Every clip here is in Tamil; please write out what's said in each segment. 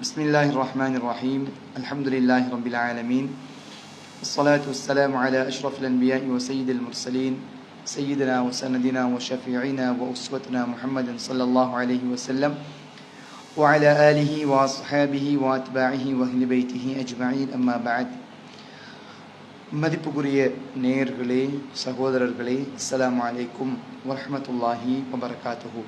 بسم الله الرحمن الرحيم الحمد لله رب العالمين والصلاة والسلام على أشرف الأنبياء وسيد المرسلين سيدنا وسندنا وشفيعنا وأسوتنا محمد صلى الله عليه وسلم وعلى آله وأصحابه وأتباعه وأهل بيته أجمعين أما بعد மதிப்புக்குரிய நேயர்களே சகோதரர்களே அஸ்ஸலாமு அலைக்கும் வரஹ்மத்துல்லாஹி வபரகாத்துஹு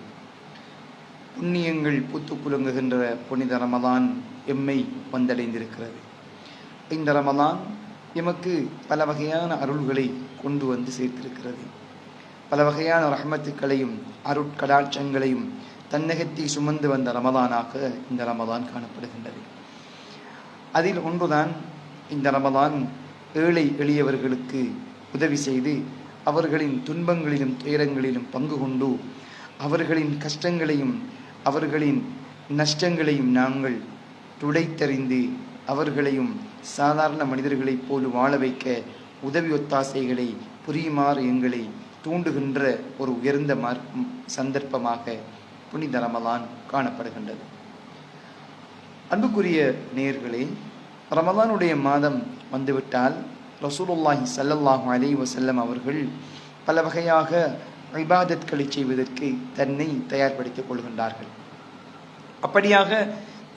புண்ணியங்கள் பூத்து குலுங்குகின்ற புனித ரமதான் எம்மை வந்தடைந்திருக்கிறது. இந்த ரமதான் எமக்கு பல வகையான அருள்களை கொண்டு வந்து சேர்த்திருக்கிறது. பல வகையான ரஹமத்துக்களையும் அருட்கடாட்சங்களையும் தன்னகத்தை சுமந்து வந்த ரமதானாக இந்த ரமதான் காணப்படுகின்றது. அதில் ஒன்றுதான் இந்த ரமதான் ஏழை எளியவர்களுக்கு உதவி செய்து அவர்களின் துன்பங்களிலும் துயரங்களிலும் பங்கு கொண்டு அவர்களின் கஷ்டங்களையும் அவர்களின் நஷ்டங்களையும் நாங்கள் துடைத்தறிந்து அவர்களையும் சாதாரண மனிதர்களைப் போல வாழ வைக்க உதவி ஒத்தாசைகளை புரியுமாறு எங்களை தூண்டுகின்ற ஒரு உயர்ந்த மார் சந்தர்ப்பமாக புனித ரமலான் காணப்படுகின்றது. அன்புக்குரிய நேர்களே ரமலானுடைய மாதம் வந்துவிட்டால் ரசூலுல்லாஹி சல்லல்லாஹு அலி வசல்லம் அவர்கள் பல வகையாக இபாதத்களை செய்வதற்கு தன்னை தயார்படுத்திக் கொள்கின்றார்கள். அப்படியாக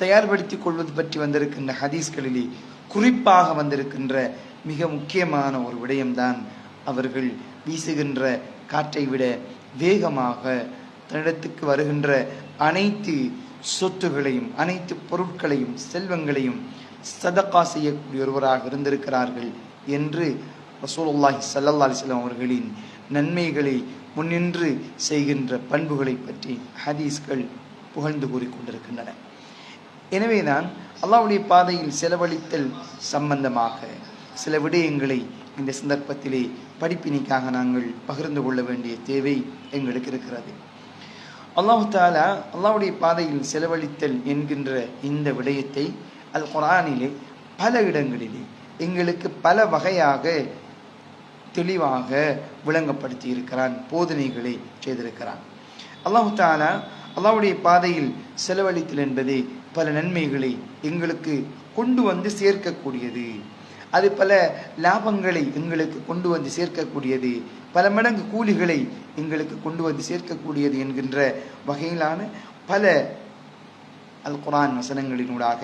தயார்படுத்திக் கொள்வது பற்றி வந்திருக்கின்ற ஹதீஸ்களிலே குறிப்பாக வந்திருக்கின்ற மிக முக்கியமான ஒரு விடயம்தான் அவர்கள் வீசுகின்ற காற்றை விட வேகமாக தன்னிடத்துக்கு வருகின்ற அனைத்து சொத்துகளையும் அனைத்து பொருட்களையும் செல்வங்களையும் சதக்கா செய்யக்கூடிய ஒருவராக இருந்திருக்கிறார்கள் என்று ரசூலுல்லாஹி சல்லல்லா அலிஸ்லாம் அவர்களின் நன்மைகளை முன்னின்று செய்கின்ற பண்புகளை பற்றி ஹதீஸ்கள் புகழ்ந்து கூறிக்கொண்டிருக்கின்றன. எனவேதான் அல்லாவுடைய பாதையில் செலவழித்தல் சம்பந்தமாக சில விடயங்களை இந்த சந்தர்ப்பத்திலே படிப்பினைக்காக நாங்கள் பகிர்ந்து கொள்ள வேண்டிய தேவை எங்களுக்கு இருக்கிறது. அல்லாஹு தாலா அல்லாவுடைய பாதையில் செலவழித்தல் என்கின்ற இந்த விடயத்தை அல் குரானிலே பல இடங்களிலே எங்களுக்கு பல வகையாக தெளிவாக விளங்கப்படுத்தி இருக்கிறான் போதனைகளை செய்திருக்கிறான். அல்லாஹு தாலா அல்லாவுடைய பாதையில் செலவழித்தல் என்பது பல நன்மைகளை எங்களுக்கு கொண்டு வந்து சேர்க்கக்கூடியது. அது பல லாபங்களை எங்களுக்கு கொண்டு வந்து சேர்க்கக்கூடியது. பல மடங்கு கூலிகளை எங்களுக்கு கொண்டு வந்து சேர்க்கக்கூடியது என்கின்ற வகையிலான பல அல் குரான் வசனங்களினூடாக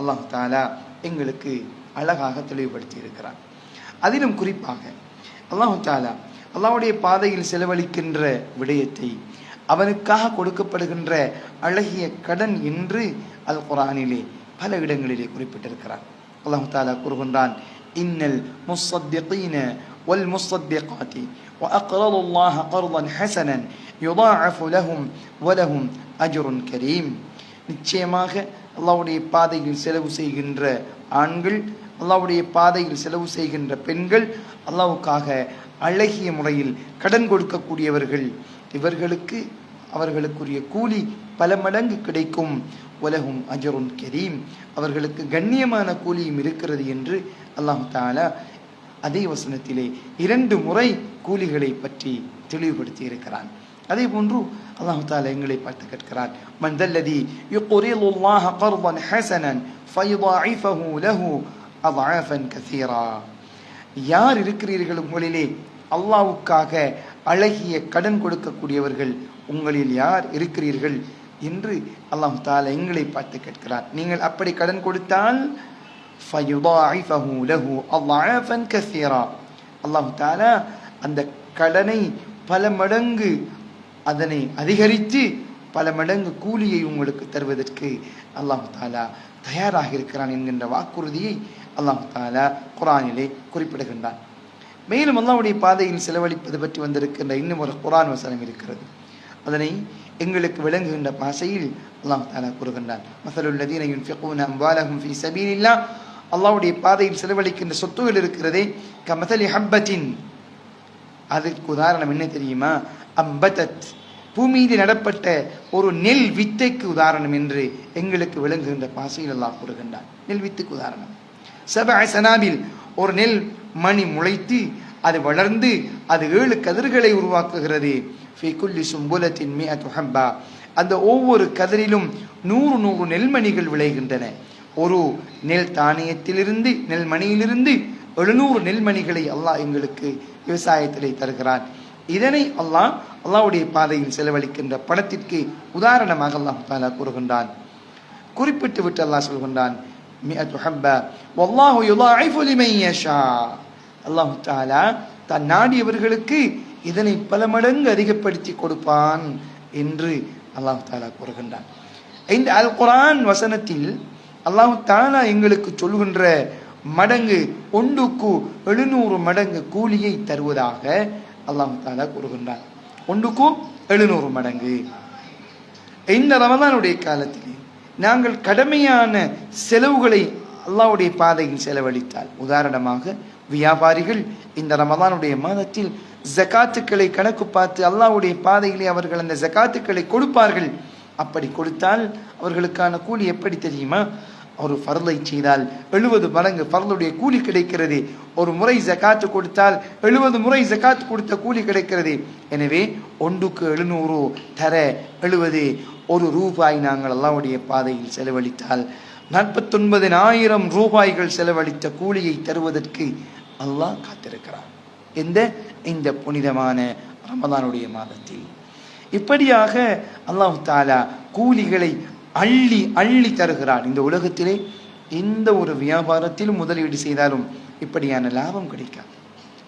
அல்லாஹு தாலா எங்களுக்கு அழகாக தெளிவுபடுத்தி இருக்கிறார் அதிலும் குறிப்பாக அல்லாஹு தாலா அல்லாவுடைய பாதையில் செலவழிக்கின்ற விடயத்தை அவனுக்காக கொடுக்கப்படுகின்ற அழகிய கடன் என்று அல் குரானிலே பல இடங்களிலே குறிப்பிட்டிருக்கிறான் அல்லாஹு தாலா கூறுகின்றான் இன்னல் முஸ்ஸத்திகீன வல் முஸ்ஸத்திகாத்தி وأقرضوا الله قرضا حسنا يضاعف لهم ولهم أجر كريم நிச்சயமாக அல்லாவுடைய பாதையில் செலவு செய்கின்ற ஆண்கள் அல்லாவுடைய பாதையில் செலவு செய்கின்ற பெண்கள் அல்லாவுக்காக அழகிய முறையில் கடன் கொடுக்கக்கூடியவர்கள். இவர்களுக்கு அவர்களுக்குரிய கூலி பல மடங்கு கிடைக்கும். உலகும் அஜருன் கரீம். அவர்களுக்கு கண்ணியமான கூலியும் இருக்கிறது என்று அல்லாஹு தாலா அதே வசனத்திலே இரண்டு முறை கூலிகளை பற்றி தெளிவுபடுத்தி இருக்கிறான் அதே போன்று அல்லாஹு தாலா எங்களை பார்த்து கேட்கிறான். மன் தல்லதி யுக்ரிது அல்லாஹ கர்தன் ஹஸனன் ஃபயுதாஇஃபஹு லஹு அவாஃபன் கசீரா. யார் இருக்கிறீர்கள் உங்களிலே? அல்லாவுக்காக அழகிய கடன் கொடுக்கக்கூடியவர்கள் உங்களில் யார் இருக்கிறீர்கள்? என்று அல்லாஹ் தால எங்களை பார்த்து கேட்கிறார். நீங்கள் அப்படி கடன் கொடுத்தால் அல்லாஹு தாலா அந்த கடனை பல மடங்கு அதனை அதிகரித்து பல மடங்கு கூலியை உங்களுக்கு தருவதற்கு அல்லாஹு தாலா தயாராக இருக்கிறான் என்கின்ற வாக்குறுதியை அல்லாஹ் தாலா குரானிலே குறிப்பிடுகின்றான். மேலும் அல்லாவுடைய பாதையில் செலவழிப்பது பற்றி வந்திருக்கின்ற இன்னும் ஒரு குரான் வசனம் இருக்கிறது. அதனை எங்களுக்கு விளங்குகின்ற பாசையில் அல்லாஹ் தாலா கூறுகின்றான். மசலுல்லதீன யுன்ஃபிகூன அம்வாலஹும் ஃபீ சபீலில்லாஹ். பாதையில் செலவழிக்கின்ற சொத்துகள் இருக்கிறதே கமதலி ஹப்பத்தின். அதற்கு உதாரணம் என்ன தெரியுமா? அம்பதத். பூமியில் நடப்பட்ட ஒரு நெல் வித்தைக்கு உதாரணம் என்று எங்களுக்கு விளங்குகின்ற பாசையில் அல்லாஹ் கூறுகின்றான். நெல் வித்துக்கு உதாரணம். சப சனாபில் ஒரு நெல் மணி முளைத்து அது வளர்ந்து அது ஏழு கதிர்களை உருவாக்குகிறது. சும்புலத்தின் அந்த ஒவ்வொரு கதிரிலும் நூறு நூறு நெல்மணிகள் விளைகின்றன. ஒரு நெல் தானியத்திலிருந்து நெல்மணியிலிருந்து எழுநூறு நெல்மணிகளை அல்லாஹ் எங்களுக்கு விவசாயத்திலே தருகிறான். இதனை அல்லாஹ் அல்லாஹ்வுடைய பாதையில் செலவழிக்கின்ற பணத்திற்கு உதாரணமாக அல்லாஹ் தாலா கூறுகின்றான். குறிப்பிட்டு விட்டு அல்லாஹ் சொல்கின்றான் மிஅத்து ஹப்பா வல்லாஹு யுதாஇஃபு லிமன் யஷா அல்லாஹ் தஆலா நாடியவர்களுக்கு இதனை பல மடங்கு அதிகப்படுத்தி கொடுப்பான் என்று அல்லாஹ் தாலா கூறுகின்றான். இந்த அல் குரான் வசனத்தில் அல்லாஹு தாலா எங்களுக்கு சொல்கின்ற மடங்கு ஒன்றுக்கு எழுநூறு மடங்கு கூலியை தருவதாக அல்லாஹு தாலா கூறுகின்றான். ஒன்றுக்கும் எழுநூறு மடங்கு. இந்த ரமதானுடைய காலத்திலே நாங்கள் கடமையான செலவுகளை அல்லாவுடைய பாதையில் செலவழித்தால். உதாரணமாக வியாபாரிகள் இந்த ரமதானுடைய மாதத்தில் ஜக்காத்துக்களை கணக்கு பார்த்து அல்லாஹ்வுடைய பாதையிலே அவர்கள் அந்த ஜக்காத்துக்களை கொடுப்பார்கள். அப்படி கொடுத்தால் அவர்களுக்கான கூலி எப்படி தெரியுமா? ஒரு ஃபர்லை செய்தால் எழுபது மடங்கு ஃபர்லுடைய கூலி கிடைக்கிறது. ஒரு முறை ஜக்காத்து கொடுத்தால் எழுபது முறை ஜக்காத்து கொடுத்த கூலி கிடைக்கிறது. எனவே ஒன்றுக்கு எழுநூறு தர எழுபது ஒரு ரூபாய் நாங்கள் அல்லாவுடைய பாதையில் செலவழித்தால் நாற்பத்தொன்பதினாயிரம் ரூபாய்கள் செலவழித்த கூலியை தருவதற்கு அல்லாஹ் காத்திருக்கிறார் எந்த? இந்த புனிதமான ரமதானுடைய மாதத்தில். இப்படியாக அல்லாஹ் தாலா கூலிகளை அள்ளி அள்ளி தருகிறான். இந்த உலகத்திலே எந்த ஒரு வியாபாரத்திலும் முதலீடு செய்தாலும் இப்படியான லாபம் கிடைக்காது.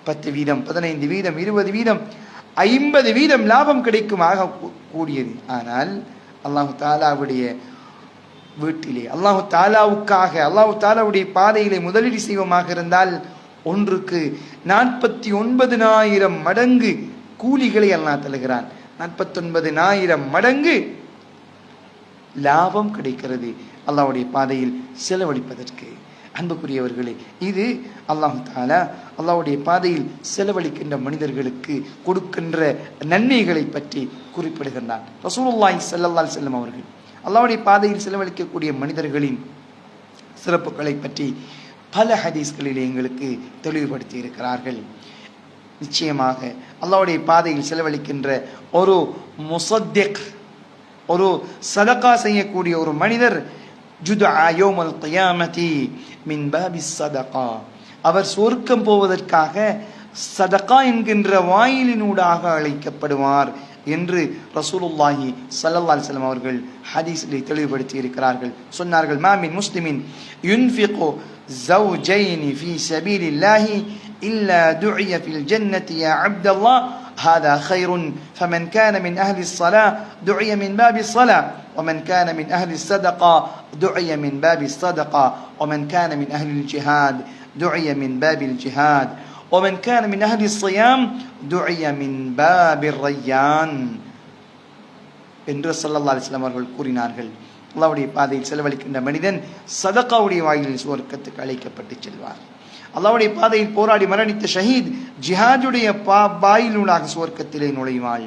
பத்து வீதம் பதினைந்து வீதம் இருபது வீதம் ஐம்பது வீதம் லாபம் கிடைக்கும் ஆக கூடியது. ஆனால் அல்லாஹு தாலாவுடைய வீட்டிலே அல்லாஹு தாலாவுக்காக அல்லாஹு தாலாவுடைய பாதையிலே முதலீடு செய்வோமாக இருந்தால் ஒன்றுக்கு நாற்பத்தி ஒன்பதினாயிரம் மடங்கு கூலிகளை அல்லாஹ் தருகிறான். நாற்பத்தொன்பதினாயிரம் மடங்கு லாபம் கிடைக்கிறது அல்லாவுடைய பாதையில் செலவழிப்பதற்கு. அன்புக்குரியவர்களே இது அல்லாஹ் தாலா அல்லாவுடைய பாதையில் செலவழிக்கின்ற மனிதர்களுக்கு கொடுக்கின்ற நன்மைகளை பற்றி குறிப்பிடுகின்றான். ரசூலுல்லாய் செல்லல்லால் செல்லும் அவர்கள் அல்லாவுடைய பாதையில் செலவழிக்கக்கூடிய மனிதர்களின் சிறப்புகளை பற்றி பல ஹதீஸ்களில் எங்களுக்கு தெளிவுபடுத்தி இருக்கிறார்கள் நிச்சயமாக அல்லாவுடைய பாதையில் செலவழிக்கின்ற ஒரு முசத்திக் ஒரு சதகா செய்யக்கூடிய ஒரு மனிதர் ஜுதா யோமல் கியாமதி மின் பாபி சதகா அவர் சொர்க்கம் போவதற்காக சதகா என்கின்ற வாயிலினூடாக அழைக்கப்படுவார் என்று ரசூலுல்லாஹி ஸல்லல்லாஹு அலைஹி வஸல்லம் அவர்கள் ஹதீஸிலே தெளிவுபடுத்தி இருக்கிறார்கள் சொன்னார்கள் மாமின் முஸ்லிமின் யுன்ஃபிகு زوجين في سبيل الله إلا دعي في الجنة يا عبد الله هذا خير فمن كان من أهل الصلاة دعي من باب الصلاة ومن كان من أهل الصدقة دعي من باب الصدقة ومن كان من أهل الجهاد دعي من باب الجهاد ومن كان من أهل الصيام دعي من باب الريان என்று சல்லல்லா அலிஸ்லாம் அவர்கள் கூறினார்கள் அல்லாவுடைய பாதையில் செலவழிக்கின்ற மனிதன் சதக்காவுடைய வாயிலில் சுவர்க்கத்துக்கு அழைக்கப்பட்டு செல்வார் அல்லாவுடைய பாதையில் போராடி மரணித்த ஷஹீத் ஜிஹாஜுடைய பா பாயிலூடாக சுவர்க்கத்திலே நுழைவாள்.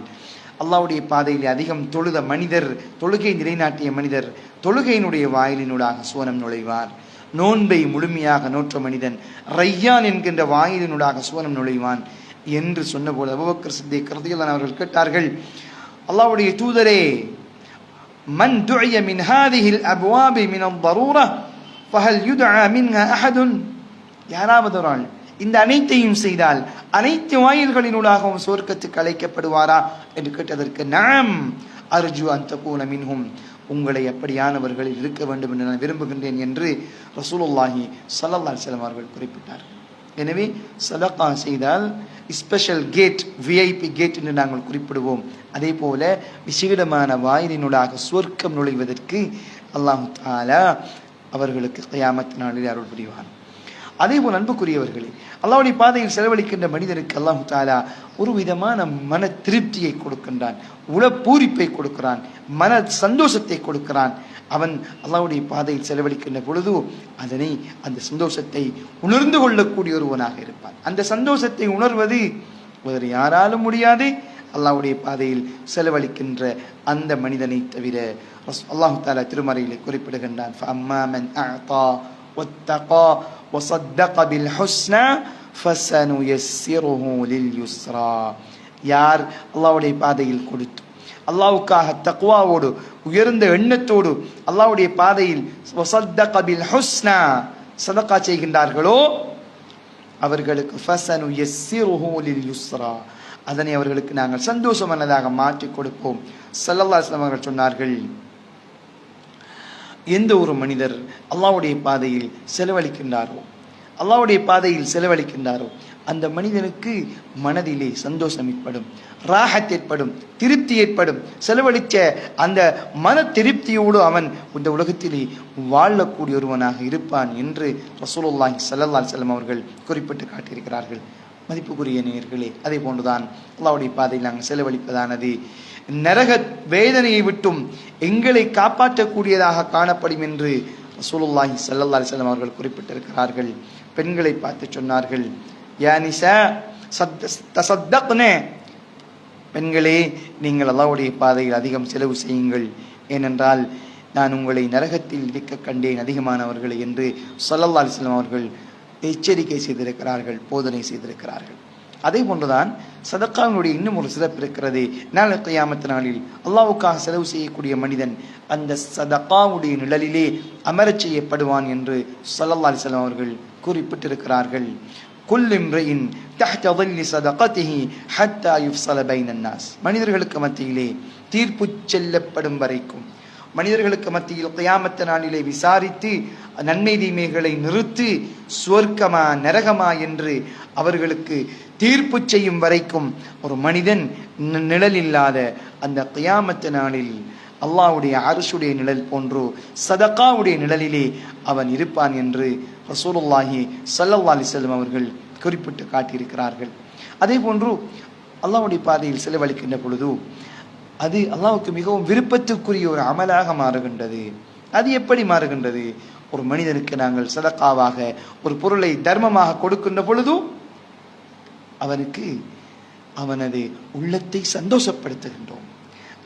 அல்லாவுடைய பாதையில் அதிகம் தொழுத மனிதர் தொழுகை நிலைநாட்டிய மனிதர் தொழுகையினுடைய வாயிலினூடாக சுவனம் நுழைவார். நோன்பை முழுமையாக நோற்ற மனிதன் ரையான் என்கின்ற வாயிலினூடாக சுவனம் நுழைவான் என்று சொன்னபோது அபுபக்கர் சித்தி கருதியலான் அவர்கள் கேட்டார்கள் அல்லாவுடைய தூதரே மன் துழைய மின் ஹாதிஹில் அபுவாபி மினம் பரூரா ஃபஹல் யுத அமின் அஹதுன்? யாராவது ஒரு ஆள் இந்த அனைத்தையும் செய்தால் அனைத்து வாயில்களினூடாகவும் சுவர்க்கத்துக்கு அழைக்கப்படுவாரா என்று கேட்டதற்கு நாம் அர்ஜு அந்த கூன மின்ஹும். உங்களை அப்படியானவர்களில் இருக்க வேண்டும் என்று நான் விரும்புகின்றேன் என்று ரசூலுல்லாஹி ஸல்லல்லாஹு அலைஹி அவர்கள் குறிப்பிட்டார். எனவே சதகா செய்தால் ஸ்பெஷல் கேட் விஐபி கேட் என்று நாங்கள் குறிப்பிடுவோம். அதே போல விசேடமான வாயிலினூடாக சுவர்க்கம் நுழைவதற்கு அல்லாஹு தாலா அவர்களுக்கு கயாமத் நாளில் அருள் புரிவான். அதே போல் அன்புக்குரியவர்களே அல்லாவுடைய பாதையில் செலவழிக்கின்ற மனிதனுக்கு அல்லாஹு தாலா ஒரு விதமான மன திருப்தியை கொடுக்கின்றான் உல பூரிப்பை கொடுக்கிறான் மன சந்தோஷத்தை கொடுக்கிறான். அவன் அல்லாவுடைய பாதையில் செலவழிக்கின்ற பொழுது அதனை அந்த சந்தோஷத்தை உணர்ந்து கொள்ளக்கூடிய ஒருவனாக இருப்பான். அந்த சந்தோஷத்தை உணர்வது வேறு யாராலும் முடியாது. அல்லாவுடைய பாதையில் செலவழிக்கின்ற அந்த மனிதனை தவிர அல்லாஹு தாலா திருமறையிலே குறிப்பிடுகின்றான் وصدق بالحسنى فسنيسره لليسرى. யார் அல்லாவுடைய பாதையில் கொடுத்து அல்லாவுக்காக தக்குவாவோடு உயர்ந்த எண்ணத்தோடு அல்லாவுடைய பாதையில் வசத்தகபில் ஹுஸ்னா சதக்கா செய்கின்றார்களோ அவர்களுக்கு ஃபசனு எஸ்ஸிருஹூலில் யுஸ்ரா அதனை அவர்களுக்கு நாங்கள் சந்தோஷமானதாக மாற்றி கொடுப்போம். சல்லல்லா அவர்கள் சொன்னார்கள் எந்த ஒரு மனிதர் அல்லாவுடைய பாதையில் செலவழிக்கின்றாரோ அல்லாவுடைய பாதையில் செலவழிக்கின்றாரோ அந்த மனிதனுக்கு மனதிலே சந்தோஷம் ஏற்படும் ராகத் ஏற்படும் திருப்தி ஏற்படும். செலவழித்த அந்த மன திருப்தியோடு அவன் இந்த உலகத்திலே வாழக்கூடிய ஒருவனாக இருப்பான் என்று ரசூலுல்லாஹி ஸல்லல்லாஹு செல்லம் அவர்கள் குறிப்பிட்டு காட்டியிருக்கிறார்கள். மதிப்புக்குரிய நேயர்களே அதே போன்றுதான் அல்லாவுடைய பாதையில் நாங்கள் செலவழிப்பதானது. நரக வேதனையை விட்டும் எங்களை காப்பாற்றக்கூடியதாக காணப்படும் என்று ரசூலுல்லாஹி சல்லல்லா அலிஸ்லாம் அவர்கள் குறிப்பிட்டிருக்கிறார்கள். பெண்களை பார்த்து சொன்னார்கள். யா நிசா தசத்தக்னே பெண்களே நீங்கள் அல்லாவுடைய பாதையில் அதிகம் செலவு செய்யுங்கள். ஏனென்றால் நான் உங்களை நரகத்தில் இருக்க கண்டேன் அதிகமானவர்களை என்று சொல்லல்லா அலிஸ்லாம் அவர்கள் எச்சரிக்கை செய்திருக்கிறார்கள் போதனை செய்திருக்கிறார்கள். அதே போன்றுதான் சதக்காவினுடைய இன்னும் ஒரு சிறப்பு இருக்கிறது. நாளை கையாமத்த நாளில் அல்லாவுக்காக செலவு செய்யக்கூடிய மனிதன் அந்த சதக்காவுடைய நிழலிலே அமரச் செய்யப்படுவான் என்று சல்லல்லா அலிசல்லாம் அவர்கள் குறிப்பிட்டிருக்கிறார்கள். குல் இம்ரையின் மனிதர்களுக்கு மத்தியிலே தீர்ப்பு செல்லப்படும் வரைக்கும் மனிதர்களுக்கு மத்தியில் கியாமத்த நாளிலே விசாரித்து நன்மை தீமைகளை நிறுத்தி சுவர்க்கமா நரகமா என்று அவர்களுக்கு தீர்ப்பு செய்யும் வரைக்கும் ஒரு மனிதன் நிழல் இல்லாத அந்த கியாமத்த நாளில் அல்லாவுடைய அரசுடைய நிழல் போன்று சதகாவுடைய நிழலிலே அவன் இருப்பான் என்று ரசூலுல்லாஹி சல்லல்லா அலிசல்லம் அவர்கள் குறிப்பிட்டு காட்டியிருக்கிறார்கள். அதே போன்று அல்லாவுடைய பாதையில் செலவழிக்கின்ற பொழுது அது அல்லாவுக்கு மிகவும் விருப்பத்துக்குரிய ஒரு அமலாக மாறுகின்றது. அது எப்படி மாறுகின்றது? ஒரு மனிதனுக்கு நாங்கள் சதக்காவாக ஒரு பொருளை தர்மமாக கொடுக்கின்ற பொழுதும் அவனுக்கு அவனது உள்ளத்தை சந்தோஷப்படுத்துகின்றோம்.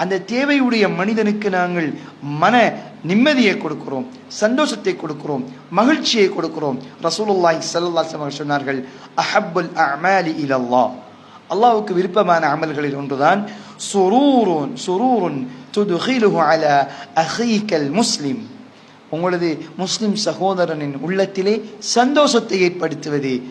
அந்த தேவையுடைய மனிதனுக்கு நாங்கள் மன நிம்மதியை கொடுக்கிறோம் சந்தோஷத்தை கொடுக்கிறோம் மகிழ்ச்சியை கொடுக்கிறோம். ரசூலுல்லாய் சல்லா சொன்னார்கள் அஹப்புல் அமாலி இலல்லா அல்லாவுக்கு விருப்பமான அமல்களில் ஒன்றுதான் சுரூருன் சுரூருன் துதுகிலுஹு அலா அஹீக்கல் முஸ்லிம் உங்களது முஸ்லிம் சகோதரனின் உள்ளத்திலே சந்தோஷத்தை ஏற்படுத்துவது.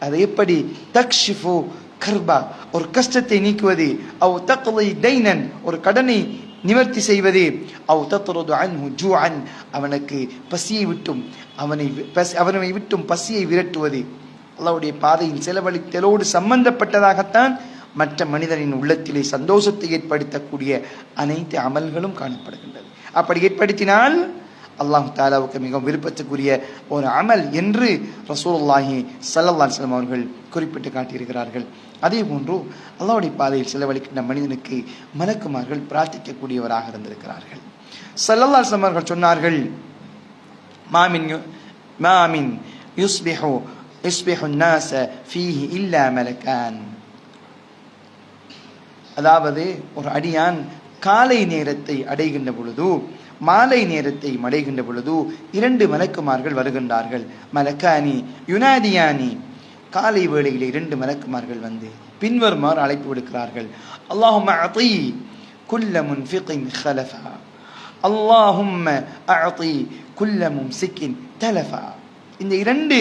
அது எப்படி? தக்ஷிஃபு கர்பா ஒரு கஷ்டத்தை நீக்குவது. அவ் தக்லை தைனன் ஒரு கடனை நிவர்த்தி செய்வது. அவ் அன் அன்ஹு ஜூஅன் அவனுக்கு பசியை விட்டும் அவனை பசி- அவனை விட்டும் பசியை விரட்டுவது. அல்லாவுடைய பாதையில் செலவழித்தலோடு சம்பந்தப்பட்டதாகத்தான் மற்ற மனிதனின் உள்ளத்திலே சந்தோஷத்தை ஏற்படுத்தக்கூடிய அனைத்து அமல்களும் காணப்படுகின்றது. அப்படி ஏற்படுத்தினால் அல்லாஹ் தாலாவுக்கு மிகவும் விருப்பத்துக்குரிய ஒரு அமல் என்று ரசூல்லாஹி சல்லல்லா செல்லம் அவர்கள் குறிப்பிட்டு காட்டியிருக்கிறார்கள். அதே போன்று அல்லாவுடைய பாதையில் செலவழிக்கின்ற மனிதனுக்கு மலக்குமார்கள் பிரார்த்திக்கக்கூடியவராக இருந்திருக்கிறார்கள். சல்லல்லாஹ் செல்லம் அவர்கள் சொன்னார்கள் மாமின் மாமின் யுஸ்பிஹோ யுஸ்பிஹு நாச ஃபீஹி இல்லா மலக்கான். அதாவது ஒரு அடியான் காலை நேரத்தை அடைகின்ற பொழுது மாலை நேரத்தை அடைகின்ற பொழுது இரண்டு மலக்குமார்கள் வருகின்றார்கள். மலக்கானி யுனாதியானி. காலை வேளையில் இரண்டு மலக்குமார்கள் வந்து பின்வருமாறு அழைப்பு விடுக்கிறார்கள். அல்லாஹும் அதி குல்ல முன்ஃபிகின் ஹலஃபா அல்லாஹும் அதி குல்லமும் சிக்கின் தலஃபா. இந்த இரண்டு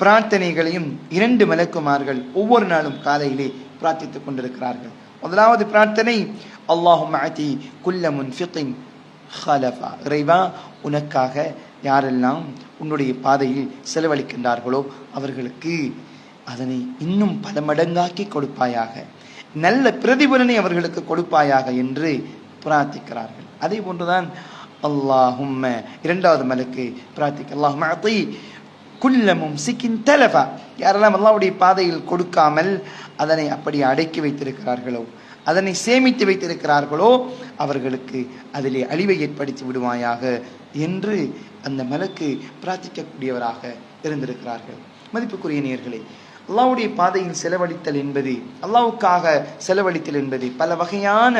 பிரார்த்தனைகளையும் இரண்டு மலக்குமார்கள் ஒவ்வொரு நாளும் காலையிலே பிரார்த்தித்துக் கொண்டிருக்கிறார்கள். முதலாவது பிரார்த்தனை அல்லாஹும் அதி குல்ல முன்ஃபிகின் ஹலஃபா இறைவா உனக்காக யாரெல்லாம் உன்னுடைய பாதையில் செலவழிக்கின்றார்களோ அவர்களுக்கு அதனை இன்னும் பல மடங்காக்கி கொடுப்பாயாக நல்ல பிரதிபலனை அவர்களுக்கு கொடுப்பாயாக என்று பிரார்த்திக்கிறார்கள். அதே போன்றுதான் அல்லாஹும் இரண்டாவது மலக்கு பிரார்த்திக்க அல்லாஹும் குல்லமும் சிக்கின் தலஃபா யாரெல்லாம் அல்லாவுடைய பாதையில் கொடுக்காமல் அதனை அப்படி அடக்கி வைத்திருக்கிறார்களோ அதனை சேமித்து வைத்திருக்கிறார்களோ அவர்களுக்கு அதிலே அழிவை ஏற்படுத்தி விடுவாயாக என்று அந்த மலக்கு பிரார்த்திக்கக்கூடியவராக இருந்திருக்கிறார்கள். மதிப்புக்குரிய நேர்களே அல்லாவுடைய பாதையில் செலவழித்தல் என்பது அல்லாவுக்காக செலவழித்தல் என்பது பல வகையான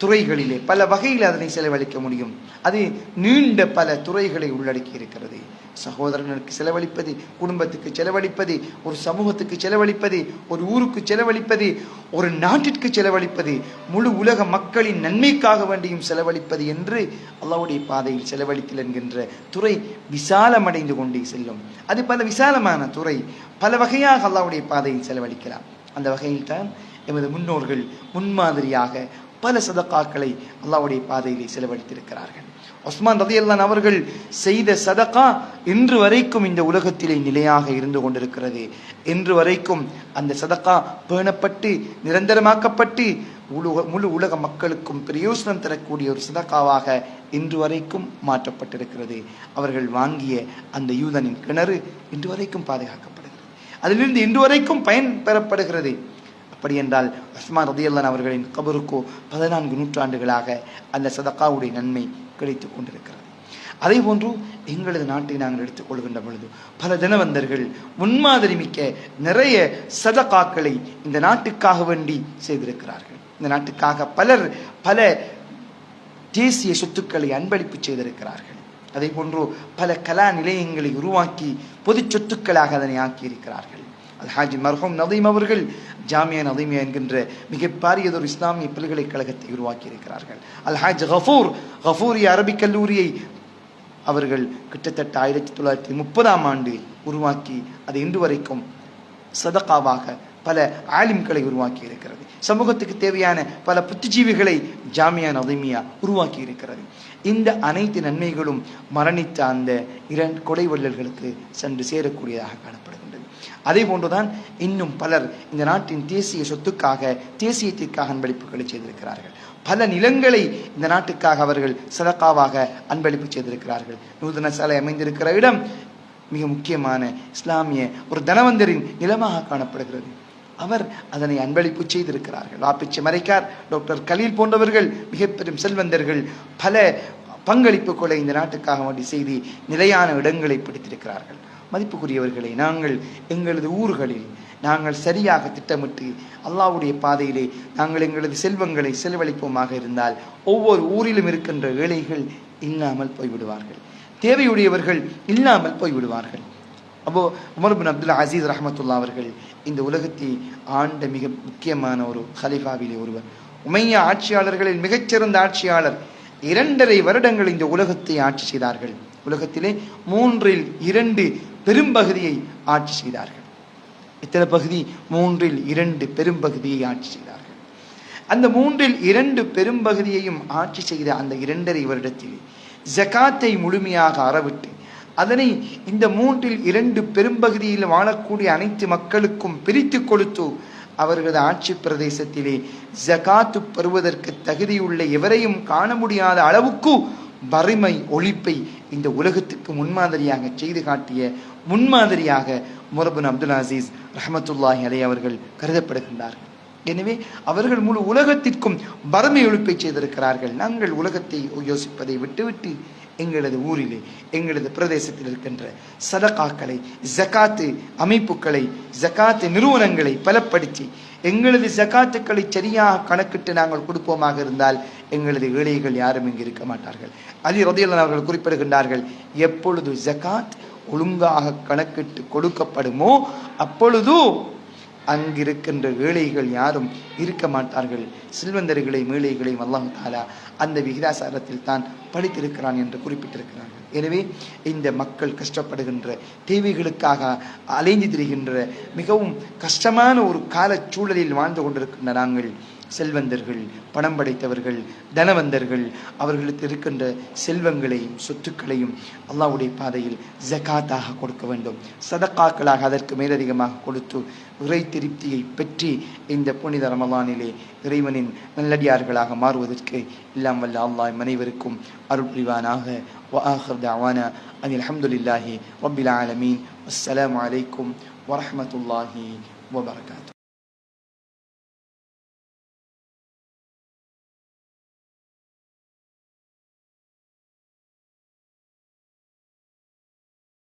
துறைகளிலே பல வகையில் அதனை செலவழிக்க முடியும். அது நீண்ட பல துறைகளை உள்ளடக்கி இருக்கிறது. சகோதரனுக்கு செலவழிப்பது குடும்பத்துக்கு செலவழிப்பது ஒரு சமூகத்துக்கு செலவழிப்பது ஒரு ஊருக்கு செலவழிப்பது ஒரு நாட்டிற்கு செலவழிப்பது முழு உலக மக்களின் நன்மைக்காக வேண்டியும் செலவழிப்பது என்று அல்லாவுடைய பாதையில் செலவழித்தல் என்கின்ற துறை விசாலமடைந்து கொண்டே செல்லும். அது பல விசாலமான துறை. பல வகையாக அல்லாவுடைய பாதையில் செலவழிக்கலாம். அந்த வகையில் தான் எமது முன்னோர்கள் முன்மாதிரியாக பல சதக்காக்களை அல்லாவுடைய பாதையிலே செலவழித்திருக்கிறார்கள். ஒஸ்மான் ரதியல்லான் அவர்கள் செய்த சதக்கா இன்று வரைக்கும் இந்த உலகத்திலே நிலையாக இருந்து கொண்டிருக்கிறது. இன்று வரைக்கும் அந்த சதக்கா பேணப்பட்டு நிரந்தரமாக்கப்பட்டு முழு முழு உலக மக்களுக்கும் பிரயோசனம் தரக்கூடிய ஒரு சதக்காவாக இன்று வரைக்கும் மாற்றப்பட்டிருக்கிறது. அவர்கள் வாங்கிய அந்த யூதனின் கிணறு இன்று வரைக்கும் பாதுகாக்கப்படுகிறது. அதிலிருந்து இன்று வரைக்கும் பயன் பெறப்படுகிறது. அப்படி என்றால் உஸ்மான் ரதியல்லான் அவர்களின் கபருக்கோ பதினான்கு நூற்றாண்டுகளாக அந்த சதக்காவுடைய நன்மை கிடைத்து கொண்டிருக்கிறது. அதே போன்று எங்களது நாட்டை நாங்கள் எடுத்துக்கொள்கின்ற பொழுது பல தினவந்தர்கள் முன்மாதிரி மிக்க நிறைய சதக்காக்களை இந்த நாட்டுக்காக வேண்டி செய்திருக்கிறார்கள். இந்த நாட்டுக்காக பலர் பல தேசிய சொத்துக்களை அன்பளிப்பு செய்திருக்கிறார்கள். அதே போன்று பல கலா நிலையங்களை உருவாக்கி பொது சொத்துக்களாக அதனை ஆக்கியிருக்கிறார்கள். அல்ஹாஜி மர்ஹூம் நதீம் அவர்கள் ஜாமியா நதீமியா என்கின்ற மிக பாரியதொரு இஸ்லாமிய பல்கலைக்கழகத்தை உருவாக்கி இருக்கிறார்கள் அல்ஹாஜ் ஹஃபூர் ஹஃபூரி அரபிக் கல்லூரியை அவர்கள் கிட்டத்தட்ட ஆயிரத்தி தொள்ளாயிரத்தி முப்பதாம் ஆண்டு உருவாக்கி அது இன்று வரைக்கும் சதகாவாக பல ஆலிம்களை உருவாக்கி இருக்கிறது சமூகத்துக்கு தேவையான பல புத்திஜீவிகளை ஜாமியா நதிமியா உருவாக்கி இருக்கிறது இந்த அனைத்து நன்மைகளும் மரணித்த அந்த இரண்டு கொடை வள்ளல்களுக்கு சென்று சேரக்கூடியதாக காணப்படுகிறது அதே போன்றுதான் இன்னும் பலர் இந்த நாட்டின் தேசிய சொத்துக்காக தேசியத்திற்காக அன்பளிப்புகளை செய்திருக்கிறார்கள். பல நிலங்களை இந்த நாட்டுக்காக அவர்கள் சதக்காவாக அன்பளிப்பு செய்திருக்கிறார்கள். நூதன சாலை அமைந்திருக்கிற இடம் மிக முக்கியமான இஸ்லாமிய ஒரு தனவந்தரின் நிலமாக காணப்படுகிறது. அவர் அதனை அன்பளிப்பு செய்திருக்கிறார்கள். வாப்பிச்சு மறைக்கார் டாக்டர் கலீல் போன்றவர்கள் மிக பெரும் செல்வந்தர்கள் பல பங்களிப்புகளை இந்த நாட்டுக்காக வேண்டி செய்து நிலையான இடங்களை பிடித்திருக்கிறார்கள். மதிப்புக்குரியவர்களை நாங்கள் எங்களது ஊர்களில் நாங்கள் சரியாக திட்டமிட்டு அல்லாவுடைய பாதையிலே நாங்கள் எங்களது செல்வங்களை செலவழிப்போமாக இருந்தால் ஒவ்வொரு ஊரிலும் இருக்கின்ற ஏழைகள் இல்லாமல் போய்விடுவார்கள். தேவையுடையவர்கள் இல்லாமல் போய்விடுவார்கள். அப்போ உமர்பின் அப்துல்லா அப்துல் அசீஸ் ரஹமத்துல்லா அவர்கள் இந்த உலகத்தை ஆண்ட மிக முக்கியமான ஒரு ஹலிஃபாவிலே ஒருவர். உமையா ஆட்சியாளர்களில் மிகச்சிறந்த ஆட்சியாளர். இரண்டரை வருடங்கள் இந்த உலகத்தை ஆட்சி செய்தார்கள். உலகத்திலே மூன்றில் இரண்டு பெரும்பகுதியை ஆட்சி செய்தார்கள். இத்தனை பகுதி மூன்றில் இரண்டு பெரும்பகுதியை ஆட்சி செய்தார்கள். அந்த மூன்றில் இரண்டு பெரும்பகுதியையும் ஆட்சி செய்த அந்த இரண்டரை வருடத்தில் ஜகாத்தை முழுமையாக அறவிட்டு அதனை இந்த மூன்றில் இரண்டு பெரும்பகுதியில் வாழக்கூடிய அனைத்து மக்களுக்கும் பிரித்து கொடுத்து அவர்களது ஆட்சி பிரதேசத்திலே ஜகாத்து பெறுவதற்கு தகுதியுள்ள எவரையும் காண முடியாத அளவுக்கு வறுமை ஒழிப்பை இந்த உலகத்துக்கு முன்மாதிரியாக செய்து காட்டிய முன்மாதிரியாக முரபுன் அப்துல் அசீஸ் ரஹமத்துல்லாஹி அலை அவர்கள் கருதப்படுகின்றார்கள் எனவே அவர்கள் முழு உலகத்திற்கும் வறுமை ஒழிப்பை செய்திருக்கிறார்கள். நாங்கள் உலகத்தை யோசிப்பதை விட்டுவிட்டு எங்களது ஊரிலே எங்களது பிரதேசத்தில் இருக்கின்ற சதகாக்களை ஜகாத்து அமைப்புகளை ஜகாத்து நிறுவனங்களை பலப்படுத்தி எங்களது ஜக்காத்துக்களை சரியாக கணக்கிட்டு நாங்கள் கொடுப்போமாக இருந்தால் எங்களது ஏழைகள் யாரும் இங்கு இருக்க மாட்டார்கள். அலி ரதியல்லன் அவர்கள் குறிப்பிடுகின்றார்கள் எப்பொழுது ஜக்காத் ஒழுங்காக கணக்கிட்டு கொடுக்கப்படுமோ அப்பொழுது அங்கிருக்கின்ற ஏழைகள் யாரும் இருக்க மாட்டார்கள். செல்வந்தர்களை ஏழைகளையும் அல்லாஹ் தாலா அந்த விகிதாசாரத்தில் தான் படித்திருக்கிறான் என்று குறிப்பிட்டிருக்கிறார்கள். எனவே இந்த மக்கள் கஷ்டப்படுகின்ற தேவைகளுக்காக அலைந்து திரிகின்ற மிகவும் கஷ்டமான ஒரு கால சூழலில் வாழ்ந்து கொண்டிருக்கின்ற நாங்கள். செல்வந்தர்கள் பணம் படைத்தவர்கள் தனவந்தர்கள் அவர்களுக்கு இருக்கின்ற செல்வங்களையும் சொத்துக்களையும் அல்லாவுடைய பாதையில் ஜகாத்தாக கொடுக்க வேண்டும் சதக்காக்களாக அதற்கு மேலதிகமாக கொடுத்து இறை திருப்தியை பெற்றி இந்த புனித ரமலானிலே இறைவனின் நல்லடியார்களாக மாறுவதற்கு எல்லாம் வல்ல அல்லாஹ் அனைவருக்கும் அருள் புரிவானாக وآخر دعوانا أن الحمد لله رب العالمين والسلام عليكم ورحمة الله وبركاته